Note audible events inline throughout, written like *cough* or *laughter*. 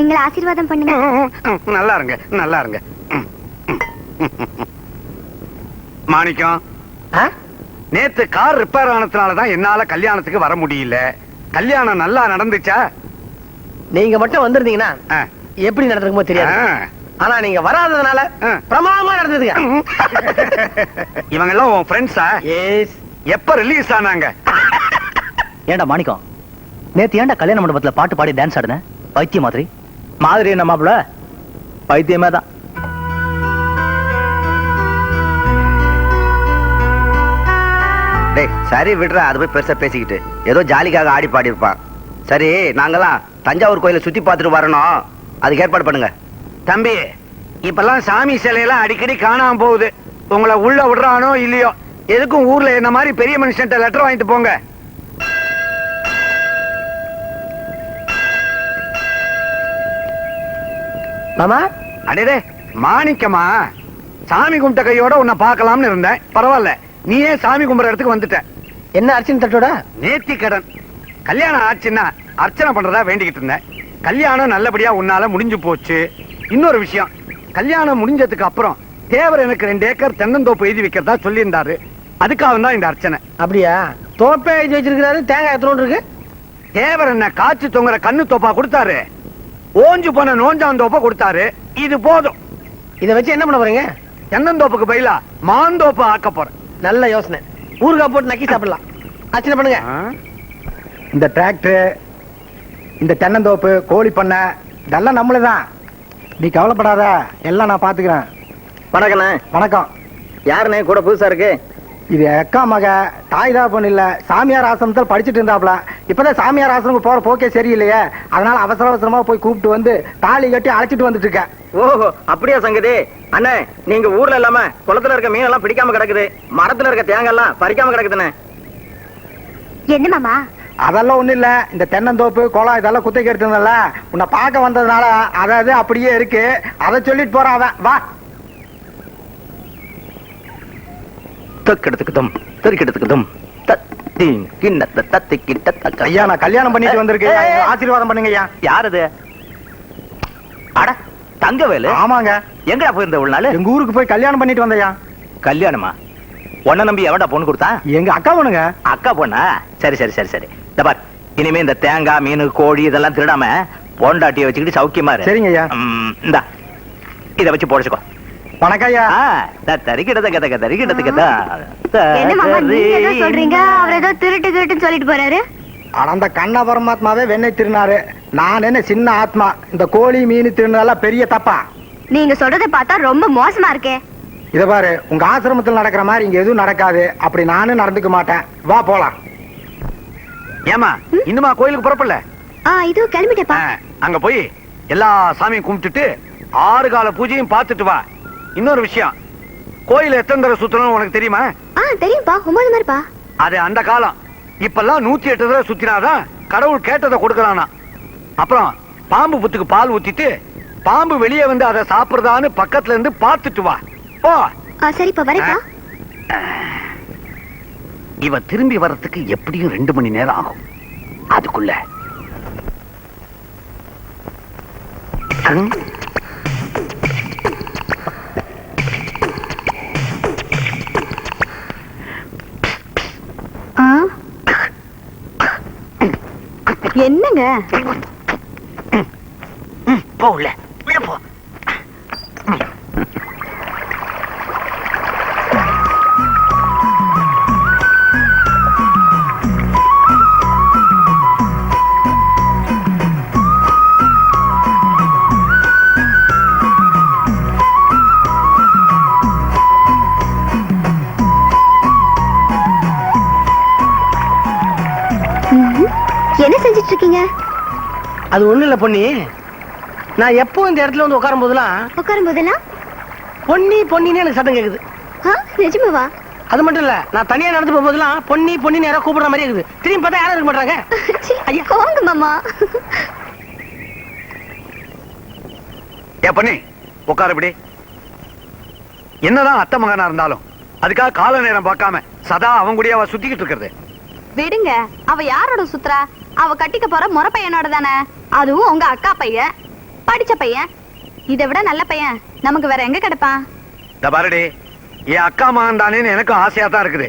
எங்களை ஆசீர்வாதம் பண்ணுங்க. நல்லா இருங்க நல்லா இருங்க. மாணிக்கம்? நேத்து கார் ரிப்பேர் ஆனதுனால தான் என்னால கல்யாணத்துக்கு வர முடியல. கல்யாணம் நல்லா நடந்துச்சா? நீங்க மட்டும் வந்திருந்தீங்கன்னா. எப்படி நடந்திருக்குமோ தெரியாது. ஆனா நீங்க வராததுனால. பிரமாதமா நடந்ததுங்க. *laughs* இவங்க எல்லாம் உன் ஃப்ரெண்ட்ஸா எஸ் எப்ப ரிலீஸ் ஆனாங்க? ஏன்டா மாணிக்கம் நேத்து ஏன்டா கல்யாண மண்டபத்துல பாட்டு பாடி டான்ஸ் ஆடுன? பைத்திய மாதிரி. மாதிரி என்ன மாப்பிள? பைத்தியமே தான். டேய் சரி விடுறா அது போய் பெருசா பேசிக்கிட்டு. ஏதோ ஜாலிக்காக ஆடி பாடி இருப்பான். சரி நாங்கெல்லாம் தஞ்சாவூர் கோயிலை சுத்தி பார்த்துட்டு வரணும். அதுக்கு ஏற்பாடு பண்ணுங்க. தம்பி இப்பெல்லாம் சாமி சிலையெல்லாம் அடிக்கடி காணாம போகுது. உங்களை உள்ள விடுறானோ இல்லையோ எதுக்கும் ஊர்ல என்ன மாதிரி பெரிய மனுஷன்ட்ட லெட்டர் வாங்கிட்டு போங்க. மாமா? அடேடே மாணிக்கமா சாமி கும்பிட்ட கையோட உன்னை பார்க்கலாம்னு இருந்தேன். பரவாயில்ல நீயே சாமி கும்பிட்ற இடத்துக்கு வந்துட்ட. என்ன அர்ச்சனை தட்டோட? நேர்த்தி கடன். கல்யாணம் ஆச்சுன்னா அர்ச்சனை பண்றதா வேண்டிக்கிட்டு இருந்தேன். கல்யாணம் நல்லபடியா உன்னால முடிஞ்சு போச்சு. இன்னொரு விஷயம் கல்யாணம் முடிஞ்சதுக்கு அப்புறம் தேவர் எனக்கு ரெண்டு ஏக்கர் தென்னந்தோப்பு எழுதி வைக்கிறதா சொல்லியிருந்தாரு. அதுக்காக தான் இந்த அர்ச்சனை. அப்படியா? தோப்பே எழுதி வச்சிருக்கிறாரு தேங்காய் எத்தனை இருக்கு தேவர் என்ன காய்ச்சி தொங்குற கண்ணு தோப்பா கொடுத்தாரு. ஓஞ்சு போன நோஞ்சாந்தோப்பா கொடுத்தாரு. இது போதும். இதை வச்சு என்ன பண்ண போறீங்க? தென்னந்தோப்புக்கு பயிலா மாந்தோப்பா ஆக்க போறேன். நல்ல யோசனை. ஊறுகாய் போட்டு நக்கி சாப்பிடலாம். அர்ச்சனை பண்ணுங்க. இந்த டிராக்டர் இந்த தென்னந்தோப்பு கோழி பண்ணை இதெல்லாம் நம்மளுதான். நீ கவலைப்படாத. எல்லாம் நான் பாத்துக்கிறேன் வணக்கண்ணே. வணக்கம். யாருண்ணே? கூட புதுசா இருக்கு? இது அக்கா மக தாய் தாப்பன் இல்ல. சாமியார் ஆசிரமத்தில் படிச்சுட்டு இருந்தாப்ல. இப்பதான் சாமியார் ஆசிரமம் போற போக்கே சரியில்லையே. அதனால அவசர அவசரமா போய் கூப்பிட்டு வந்து தாலி கட்டி அழைச்சிட்டு வந்துட்டு இருக்கேன். ஓஹோ அப்படியா சங்கதி. அண்ணே நீங்க ஊர்ல இல்லாம குளத்துல இருக்க மீன் எல்லாம் பிடிக்காம கிடக்குது. மரத்துல இருக்க தேங்காய் எல்லாம் பறிக்காம கிடக்குதுண்ணே. என்ன மாமா? அதெல்லாம் ஒண்ணும் இல்ல. இந்த தென்னந்தோப்பு குளம் இதெல்லாம் குத்தைக்கு எடுத்ததுல உன்னை பார்க்க வந்ததுனால அதாவது அப்படியே இருக்கு. அதை சொல்லிட்டு போறான் அவன். வா. தக்கெடுத்துக்குதும் தெருக்கெடுத்துக்குதும் தத்தீன் கிண்ணத்த தத்தி கிட்ட தக்க ஐயா நான் கல்யாணம் பண்ணிட்டு வந்திருக்கேன். ஆசீர்வாதம் பண்ணுங்க ஐயா. யார் அது அட தங்கவேலு. ஆமாங்க. எங்கடா போயிருந்த இவ்வளவு நாள்? எங்க ஊருக்கு போய் கல்யாணம் பண்ணிட்டு வந்தையா கல்யாணமா? உன்ன நம்பி எவன்டா பொண்ணு கொடுத்தா? எங்க அக்கா பொண்ணுங்க. அக்கா பொண்ணா? சரி சரி சரி சரி. இந்த பார் இனிமே இந்த தேங்காய் மீன் கோழி இதெல்லாம் திருடாம பொண்டாட்டிய வச்சுக்கிட்டு சௌக்கியமா இரு. சரிங்க ஐயா. இந்தா. இத வச்சு போடச்சுக்கோ. வணக்கம் ஐயா தரிக்கிடத தரிக்கிடத்துக்கு என்ன மாமா நீங்க ஏதோ சொல்றீங்க? அவர் ஏதோ திருட்டு திருட்டுன்னு சொல்லிட்டு போறாரு. ஆனா அந்த கண்ண பரமாத்மாவே வெண்ணெய் திருநாரு. நான் என்ன சின்ன ஆத்மா. இந்த கோழி மீன் திருநாலாம் பெரிய தப்பா? நீங்க சொல்றதை பார்த்தா ரொம்ப மோசமா இருக்கே. இத பாரு உங்க ஆசிரமத்தில் நடக்கிற மாதிரி இங்க எதுவும் நடக்காது. அப்படி நானும் நடந்துக்க மாட்டேன். வா போலாம். ஏமா இன்னுமா கோயிலுக்கு புறப்படல? ஆ இது கிளம்பிட்டேப்பா. அங்க போய் எல்லா சாமியும் கும்பிட்டுட்டு ஆறு கால பூஜையும் பார்த்துட்டு வா. இன்னொரு விஷயம். கோயில் எத்தனை தடவை சுத்தணும் உனக்கு தெரியுமா? ஆ தெரியும்ப்பா ஒன்பது மாதிரிப்பா அது அந்த காலம். இப்பெல்லாம் நூத்தி எட்டு தடவை சுத்தினாதான் கடவுள் கேட்டதை கொடுக்கறானா அப்புறம் பாம்பு புத்துக்கு பால் ஊத்திட்டு பாம்பு வெளியே வந்து அதை சாப்பிடுறதான்னு பக்கத்துல இருந்து பார்த்துட்டு வா. ஆ சரிப்பா. வரேப்பா இவ திரும்பி வர்றதுக்கு எப்படியும் ரெண்டு மணி நேரம் ஆகும். அதுக்குள்ள. என்னங்க? போ உள்ள உள்ள போ. அது ஒண்ணு இல்ல பொன்னி. நான் எப்போ இந்த இடத்துல வந்து உட்காரும் போதெல்லாம் உட்காரும் போதெல்லாம் பொன்னி பொன்னின்னு எனக்கு சத்தம் கேக்குது. நிஜமாவா? அது மட்டும் இல்ல நான் தனியா நடந்து போகும்போதெல்லாம் பொன்னி பொன்னின்னு யாரோ கூப்பிடுற மாதிரி இருக்குது. திரும்பி பார்த்தா யாரும் இருக்க மாட்டாங்க. *laughs* ஐயா. போங்க மாமா. ஏ பண்ணி உட்கார இப்படி. என்னதான் அத்தை மகனா இருந்தாலும் அதுக்காக கால நேரம் பார்க்காம சதா அவன் கூடயே அவ சுத்திக்கிட்டு இருக்கிறது. விடுங்க அவ யாரோட சுத்துறா? அவ கட்டிக்க போற முறை பையனோட தானே? அதுவும் உங்க அக்கா பையன். படிச்ச பையன். இதை விட நல்ல பையன். நமக்கு வேற எங்க கிடைப்பான்? இந்த பாருடி என் அக்கா மகன் தானேன்னு எனக்கும் ஆசையா தான் இருக்குது.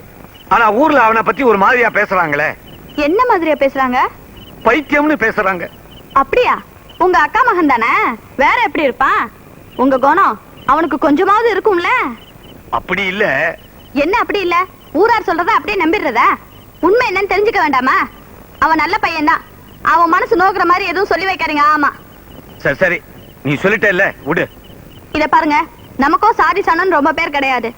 ஆனா ஊர்ல அவனை பத்தி ஒரு மாதிரியா பேசுறாங்களே. என்ன மாதிரியா பேசுறாங்க? பைத்தியம்னு பேசுறாங்க. அப்படியா? உங்க அக்கா மகன் தானே? வேற எப்படி இருப்பான்? உங்க குணம் அவனுக்கு கொஞ்சமாவது இருக்கும்ல? அப்படி இல்ல. என்ன அப்படி இல்ல? ஊரார் சொல்றத அப்படியே நம்பிடுறதா? உண்மை என்னன்னு தெரிஞ்சுக்க வேண்டாமா? அவன் நல்ல பையன்தான். அவன் மனசு நோக்குற மாதிரி எதுவும் சொல்லி வைக்காதீங்க ஆமா. சரி சரி. நீ சொல்லிட்டல்ல விடு. இத பாருங்க நமக்கும் சாதி சனம்னு ரொம்ப பேர் கிடையாது.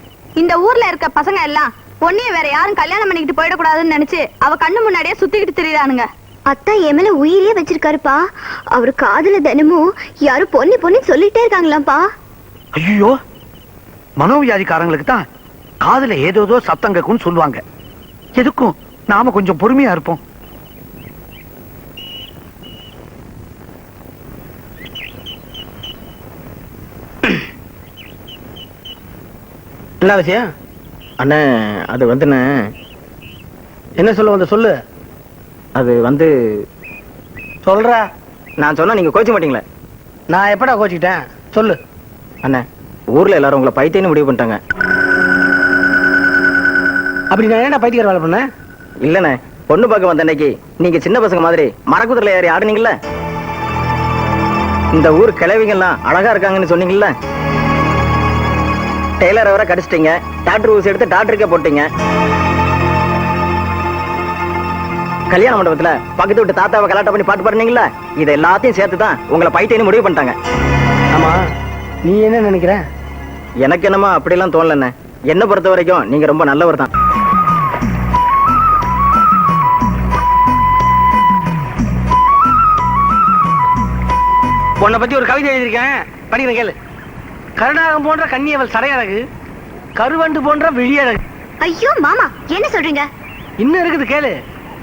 இந்த ஊர்ல இருக்க பசங்க எல்லாம் பொண்ணிய வேற யாரும் கல்யாணம் பண்ணிக்கிட்டு போயிடக்கூடாதுன்னு நினைச்சு அவ கண்ணு முன்னாடியே சுத்திக்கிட்டு திரியுறானுங்க. அத்தா என் மேல உயிரியே வச்சிருக்காருப்பா. அவரு காதுல தினமும் யாரும் பொண்ணு பொண்ணு சொல்லிட்டே இருக்காங்களாம்ப்பா. ஐயோ மனோவியாதிக்காரங்களுக்கு தான் காதுல ஏதோதோ சத்தம் கேக்கும்னு சொல்லுவாங்க. எதுக்கும்? நாம கொஞ்சம் பொறுமையா இருப்போம். என்ன விஷயம்? அண்ணே அது வந்துண்ணே. என்ன சொல்ல வந்த சொல்லு. அது வந்து சொல்ற. நான் சொன்னா நீங்க கோச்சிக்க மாட்டீங்களே. நான் எப்படா கோச்சிக்கிட்டேன்? சொல்லு. அண்ணே ஊர்ல எல்லாரும் உங்களை பைத்தியன்னு முடிவு பண்ணிட்டாங்க. அப்படி நான் என்ன பைத்தியக்கார வேலை பண்ணேன்? இல்லண்ணே பொண்ணு பார்க்க வந்த அன்னைக்கு நீங்க சின்ன பசங்க மாதிரி மரக்குதிரையில ஏறி ஆடுனீங்கல்ல? இந்த ஊர் கிழவிங்கெல்லாம் அழகா இருக்காங்கன்னு சொன்னீங்கல்ல? டெய்லரை வர கடிச்சிட்டீங்க. டாக்டர் ஊசி எடுத்து டாக்டருக்கே போட்டீங்க. கல்யாண மண்டபத்துல பக்கத்து விட்டு தாத்தாவை கலாட்டம் பண்ணி பாட்டு பாடுனீங்கல்ல இது எல்லாத்தையும் சேர்த்து தான் உங்களை பைத்தியன்னு முடிவு பண்ணிட்டாங்க. ஆமா நீ என்ன நினைக்கிற? எனக்கு என்னமோ அப்படிலாம் தோணலண்ணே. என்ன பொறுத்த வரைக்கும் நீங்க ரொம்ப நல்லவர் தான். உன்னை பத்தி ஒரு கவிதை எழுதியிருக்கேன். படிக்கிறேன் கேளு. கருணாகம் போன்ற கன்னியவள் சடையழகு கருவண்டு போன்ற விழியழகு. ஐயோ மாமா என்ன சொல்றீங்க? இன்னும் இருக்குது கேளு.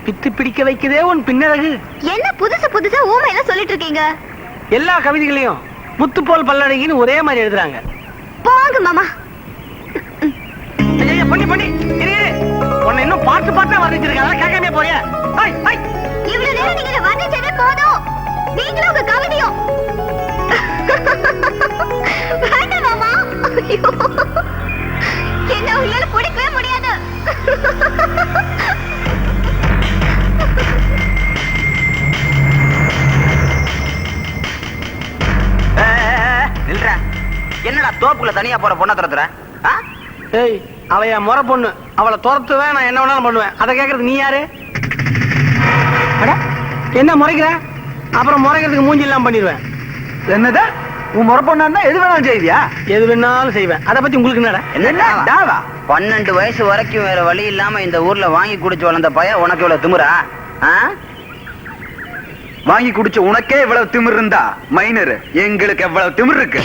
பித்து பிடிக்க வைக்குதே உன் பின்னழகு. என்ன புதுசு புதுசா ஊமை எல்லாம் சொல்லிட்டு இருக்கீங்க? எல்லா கவிதைகளையும் முத்து போல் பல்லழகின்னு ஒரே மாதிரி எழுதுறாங்க. போங்க மாமா. பண்ணி பண்ணி. என்ன உங்களால பிடிக்கவே முடியாது. நில்ற. என்னடா தோப்புக்குள்ள தனியா போற பொண்ணை துரத்துற? ஆ? ஏய் அவ என் முறை பொண்ணு. அவளை துரத்துவேன் நான் என்ன வேணாலும் பண்ணுவேன். அதை கேட்கறது நீ யாரு? அட, என்ன முறைக்கிற? அப்புறம் முறைக்கிறதுக்கு மூஞ்சி எல்லாம் பண்ணிடுவேன் என்னது? உன் முறை பொண்ணா எது வேணாலும் செய்வியா? எது வேணாலும் செய்வேன். அதை பத்தி உங்களுக்கு என்னடா? என்ன? டாவா? பன்னெண்டு வயசு வரைக்கும் வேற வழி இல்லாம இந்த ஊர்ல வாங்கி குடிச்சு வளர்ந்த பையன் உனக்கு இவ்வளவு திமிரா? ஆ? வாங்கி குடிச்ச உனக்கே இவ்வளவு திமிர் இருந்தா? மைனர் எங்களுக்கு எவ்வளவு திமிர் இருக்கு?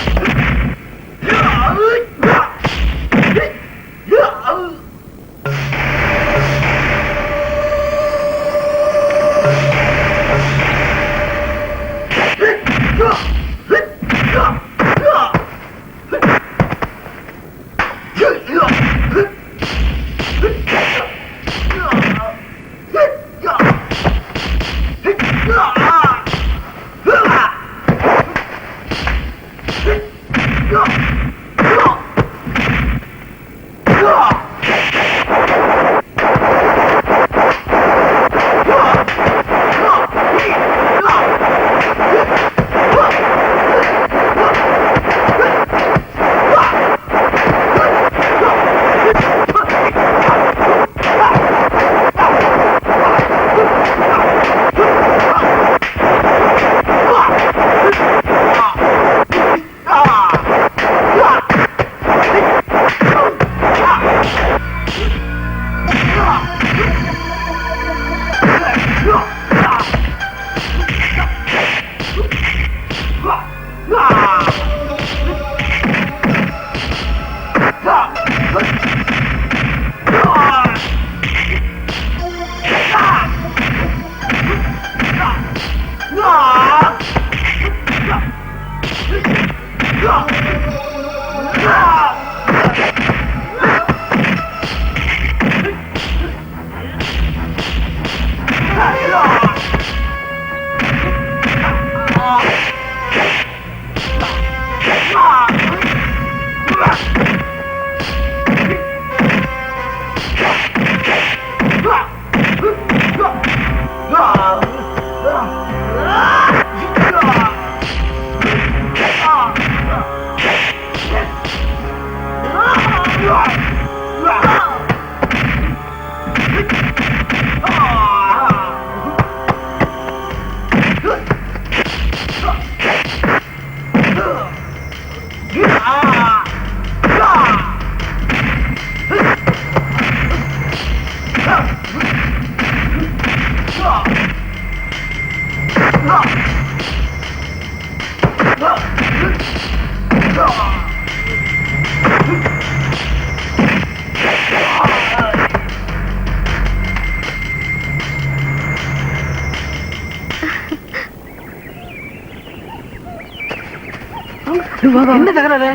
என்ன தகராறு?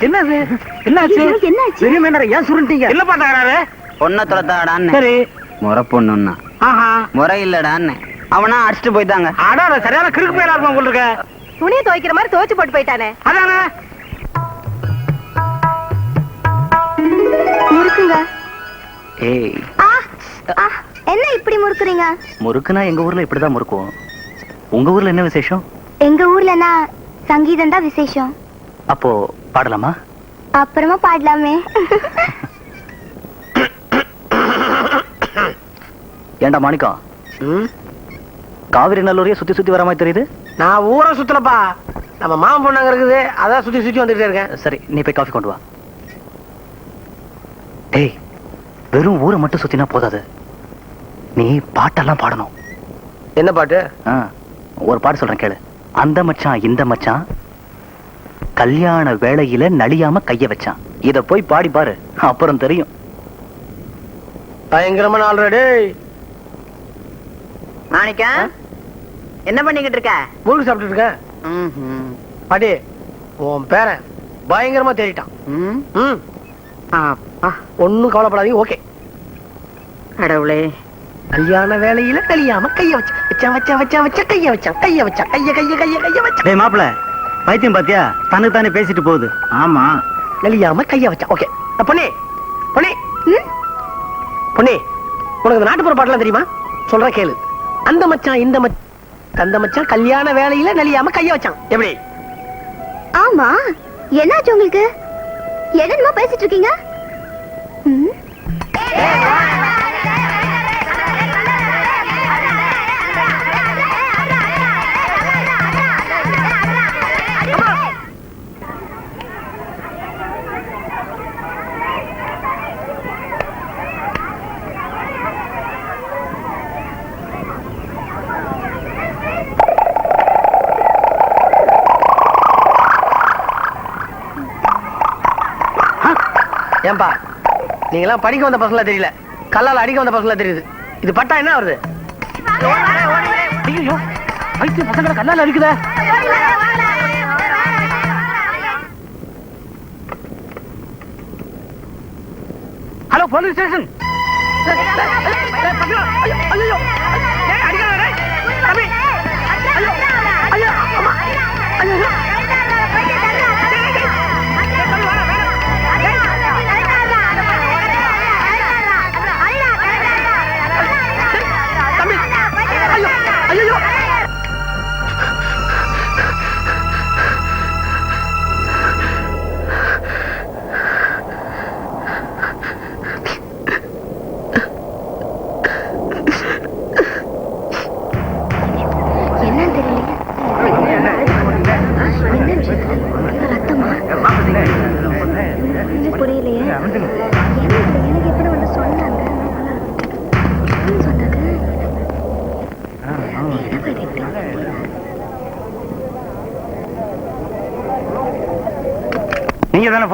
என்னது? என்னாச்சு? என்னாச்சு? பெரிய மேனரை ஏன் சுருண்டீங்க? என்னப்பா தகராறு? பொண்ணை தொலைத்தாடான்னு. சரி. முறை பொண்ணுன்னா. ஆஹா. முறை இல்லடான்னு. அவனா அடிச்சுட்டு போயிட்டாங்க. அடா சரியான கிறுக்கு பேரா இருக்கும் உங்களுக்கு? துணியை துவைக்கிற மாதிரி துவைச்சு போட்டு போயிட்டானே. அதானே? முறுக்குங்க. ஏய். என்ன இப்படி முறுக்குறீங்க? முறுக்குனா எங்க ஊர்ல இப்படிதான் முறுக்குவோம். உங்க ஊர்ல என்ன விசேஷம்? எங்க ஊர்லனா சங்கீதம் தான் விசேஷம். அப்போ பாடலாமா? அப்புறமா பாடலாமே. ஏண்டா மாணிக்கம்? காவிரி நல்லூரையே சுத்தி சுத்தி வர மாதிரி தெரியுது. நான் ஊரை சுத்தலப்பா. நம்ம மாமன் பொண்ணாங்க இருக்குது. அதான் சுத்தி சுத்தி வந்துட்டே இருக்கேன். சரி நீ போய் காஃபி கொண்டு வா. டேய் வெறும் ஊரை மட்டும் சுத்தினா போதாது. நீ பாட்டெல்லாம் பாடணும். என்ன பாட்டு? ஒரு பாட்டு சொல்றேன் கேளு. அந்த மச்சான் இந்த மச்சான் கல்யாண வேளையில நலியாம கைய வச்சான். இத போய் பாடி பாரு அப்புறம் தெரியும். பயங்கரமான ஆல்ரெடி மாணிக்கம் என்ன பண்ணிக்கிட்டு இருக்க? முறுக்கு சாப்பிட்டு இருக்கேன். பாட்டி உன் பேரன் பயங்கரமா அப்பா, ஒண்ணும் கவலைப்படாதீங்க ஓகே. கடவுளே. கல்யாண வேலையில கலியாம கைய வச்சான். வச்சான் வச்சான் வச்சான் வச்ச கைய வச்சான் கைய வச்சான் கைய கைய கைய கைய வச்சான். டேய் மாப்பிள பைத்தியம் பாத்தியா? தனக்கு தானே பேசிட்டு போகுது. ஆமா. கலியாம கைய வச்சான் ஓகே பொண்ணே பொண்ணே பொண்ணே உனக்கு இந்த நாட்டுப்புற பாட்டுலாம் தெரியுமா? சொல்றேன் கேளு. அந்த மச்சான் இந்த மச்சான் அந்த மச்சான் கல்யாண வேலையில நலியாம கைய வச்சான். எப்படி? ஆமா. என்னாச்சு உங்களுக்கு? என்னமோ பேசிட்டு இருக்கீங்க? ஏன்பா நீங்களாம் படிக்க வந்த பசங்களா தெரியல. கல்லால் அடிக்க வந்த பசங்களா தெரியுது. இது பட்டா என்ன வருது ஐயோ பைத்தியம் பசங்களை கல்லால அடிக்குதா. Hello police station. என்னன்னு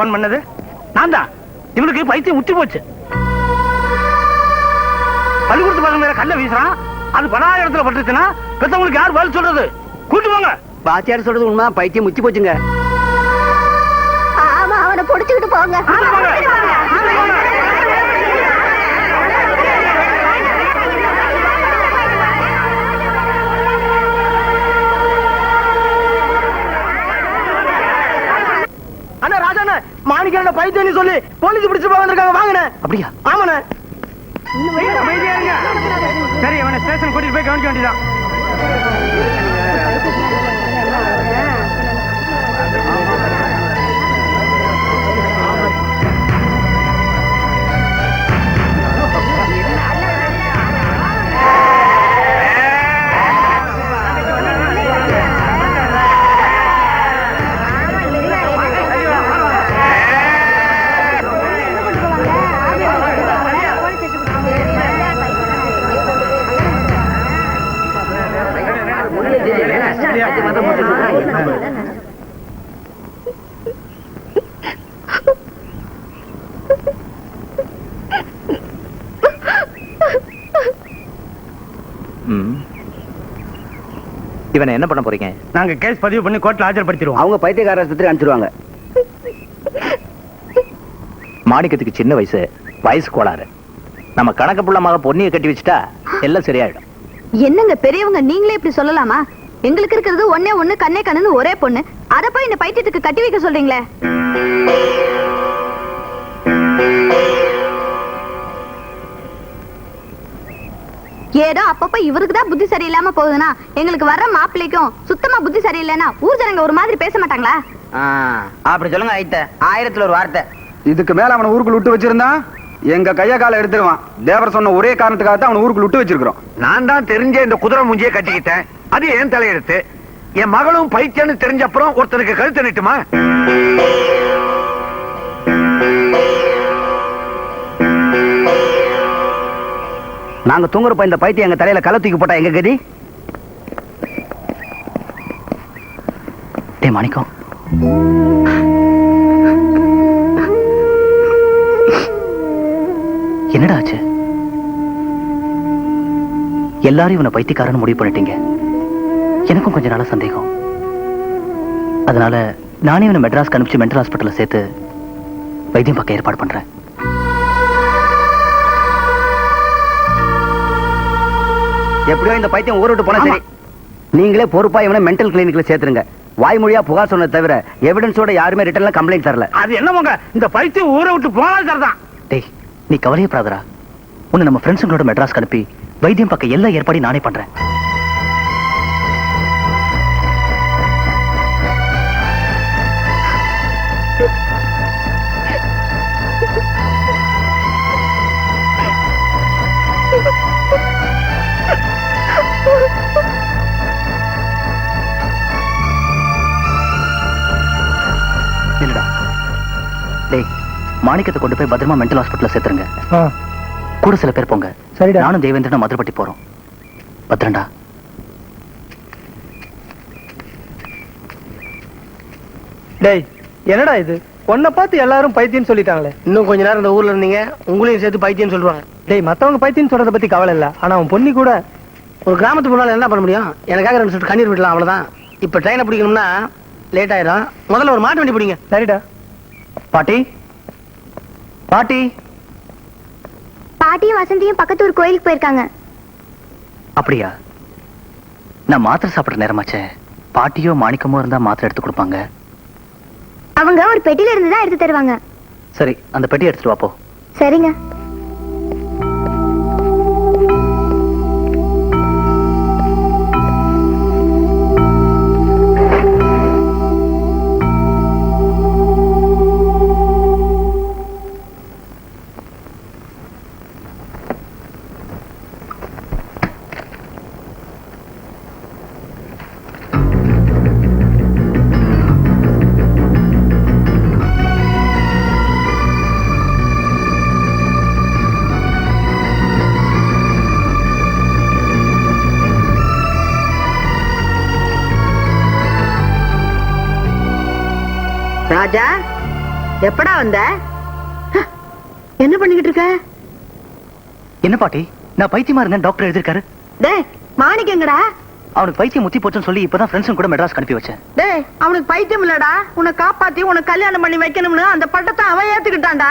போன் பண்ணது? நான் தான் இவனுக்கு பைத்தியம் முத்தி போச்சு. பள்ளிக்கூடத்து பசங்க மேல கல்ல வீசுறான். அது படாத இடத்துல பட்டுச்சுன்னா பெத்தவங்களுக்கு யார் பதில் சொல்றது? கூட்டு வாங்க பாத்தியார் சொல்றது உண்மை பைத்தியம் முத்தி போச்சுங்க. ஆமா அவனை புடிச்சுக்கிட்டு போங்க. தாடிக்கான பைத்தியம் சொல்லி போலீஸ் பிடிச்சு வந்திருக்காங்க. வாங்கின அப்படியா? ஆமாண்ண. சரி அவனை ஸ்டேஷன் கூட்டிட்டு போய் கவனிக்க வேண்டியதான் இவனை என்ன பண்ண போறீங்க? நாங்க கேஸ் பதிவு பண்ணி கோர்ட்ல ஆஜர்படுத்திடுவோம் அவங்க பைத்தியக்கார ஆஸ்பத்திரி அனுப்பிச்சிருவாங்க. மாணிக்கத்துக்கு சின்ன வயசு வயசு கோளாறு. நம்ம கணக்கு புள்ளமாக பொண்ணியை கட்டி வச்சுட்டா எல்லாம் சரியாயிடும். என்னங்க பெரியவங்க நீங்களே இப்படி சொல்லலாமா? எங்களுக்கு இருக்கிறது ஒண்ணே ஒண்ணு கண்ணே கண்ணுன்னு ஒரே பொண்ணு. அத போய் இந்த பைத்தியத்துக்கு கட்டி வைக்க சொல்றீங்களே? ஏதோ அப்பப்ப இவருக்கு தான் புத்தி சரியில்லாம போகுதுன்னா எங்களுக்கு வர்ற மாப்பிள்ளைக்கும் சுத்தமா புத்தி சரியில்லைன்னா ஊர் ஜனங்க ஒரு மாதிரி பேச மாட்டாங்களா? அப்படி சொல்லுங்க ஐத்த. ஆயிரத்துல ஒரு வார்த்தை. இதுக்கு மேல அவனை ஊருக்குள்ள விட்டு வச்சிருந்தா எங்க கைய காலை எடுத்துருவான் தேவர் சொன்ன ஒரே காரணத்துக்காக தான் அவனை ஊருக்குள்ள விட்டு வச்சிருக்கிறோம். நான் தான் தெரிஞ்ச இந்த குதிரை மூஞ்சியை கட்டிக்கிட்டேன். அது என் தலையெழுத்து. என் மகளும் பைத்தியன்னு தெரிஞ்ச அப்புறம் ஒருத்தனுக்கு கழுத்து நிட்டுமா? நாங்க தூங்குறப்ப இந்த பைத்தியம் எங்க தலையில கலை தூக்கி போட்டா எங்க கதி? டே மாணிக்கம் என்னடா ஆச்சு? எல்லாரும் இவனை பைத்தியக்காரன் முடிவு பண்ணிட்டீங்க. எனக்கும் கொஞ்ச நாளா சந்தேகம். அதனால நானே இவனை மெட்ராஸ்க்கு அனுப்பிச்சு மென்டல் ஹாஸ்பிட்டல்ல சேர்த்து வைத்தியம் பார்க்க ஏற்பாடு பண்றேன். எப்படியோ இந்த பைத்தியம் ஊரை விட்டு போனா சரி. நீங்களே பொறுப்பா இவனை மென்டல் கிளினிக்ல சேர்த்துருங்க. வாய்மொழியா புகார் சொன்னதை தவிர எவிடன்ஸோட யாருமே ரிட்டர்ன்ல கம்ப்ளைண்ட் தரல. அது என்னமோங்க இந்த பைத்தியம் ஊரை விட்டு போனால் சரிதான். டேய் நீ கவலையப்படாதடா. உன்னை நம்ம ஃப்ரெண்ட்ஸுங்களோட மெட்ராஸ்க்கு அனுப்பி வைத்தியம் பார்க்க எல்லா ஏற்பாடையும் நானே பண்றேன். மாணிக்கத்தை கொண்டு போய் பத்திரமா மென்டல் ஹாஸ்பிட்டல்ல சேர்த்துருங்க. கூட சில பேர் போங்க. சரிடா. நானும் தேவேந்திரனும் மதுரைப்பட்டி போறோம். பத்திரண்டா டேய் என்னடா இது? உன்னை பார்த்து எல்லாரும் பைத்தியம் சொல்லிட்டாங்களே. இன்னும் கொஞ்ச நேரம் இந்த ஊர்ல இருந்தீங்க உங்களையும் சேர்த்து பைத்தியம் சொல்லுவாங்க. டேய் மத்தவங்க பைத்தியம் சொல்றத பத்தி கவலை இல்ல. ஆனா அவன் பொண்ணி கூட. ஒரு கிராமத்து பொண்ணால என்ன பண்ண முடியும்? எனக்காக ரெண்டு சொட்டு கண்ணீர் விடலாம் அவ்வளவுதான். இப்ப ட்ரெயினை பிடிக்கணும்னா லேட் ஆயிரும். முதல்ல ஒரு மாட்டு வண்டி பிடிங்க. சரிடா. பாட்டி பாட்டி. பாட்டியும் வசந்தியும் பக்கத்து ஒரு கோயிலுக்கு போயிருக்காங்க. அப்படியா? நான் மாத்திரை சாப்பிடுற நேரமாச்சே. பாட்டியோ மாணிக்கமோ இருந்தா மாத்திரை எடுத்து கொடுப்பாங்க. அவங்க ஒரு பெட்டியில இருந்து தான் எடுத்து தருவாங்க. சரி அந்த பெட்டி எடுத்துட்டு வா போ. சரிங்க. ராஜா எப்படா வந்த? என்ன பண்ணிக்கிட்டு இருக்க? என்ன பாட்டி? நான் பைத்தியமா இருந்தேன் டாக்டர் எழுதிருக்காரு டேய் மாணிக்கங்கடா அவனுக்கு பைத்தியம் முத்தி போச்சுன்னு சொல்லி இப்பதான் ஃப்ரெண்ட்ஸும் கூட மெட்ராஸ் அனுப்பி வச்சேன். டேய் அவனுக்கு பைத்தியம் இல்லடா. உன்னை காப்பாத்தி உனக்கு கல்யாணம் பண்ணி வைக்கணும்னு அந்த பட்டத்தை அவன் ஏத்துக்கிட்டான்டா.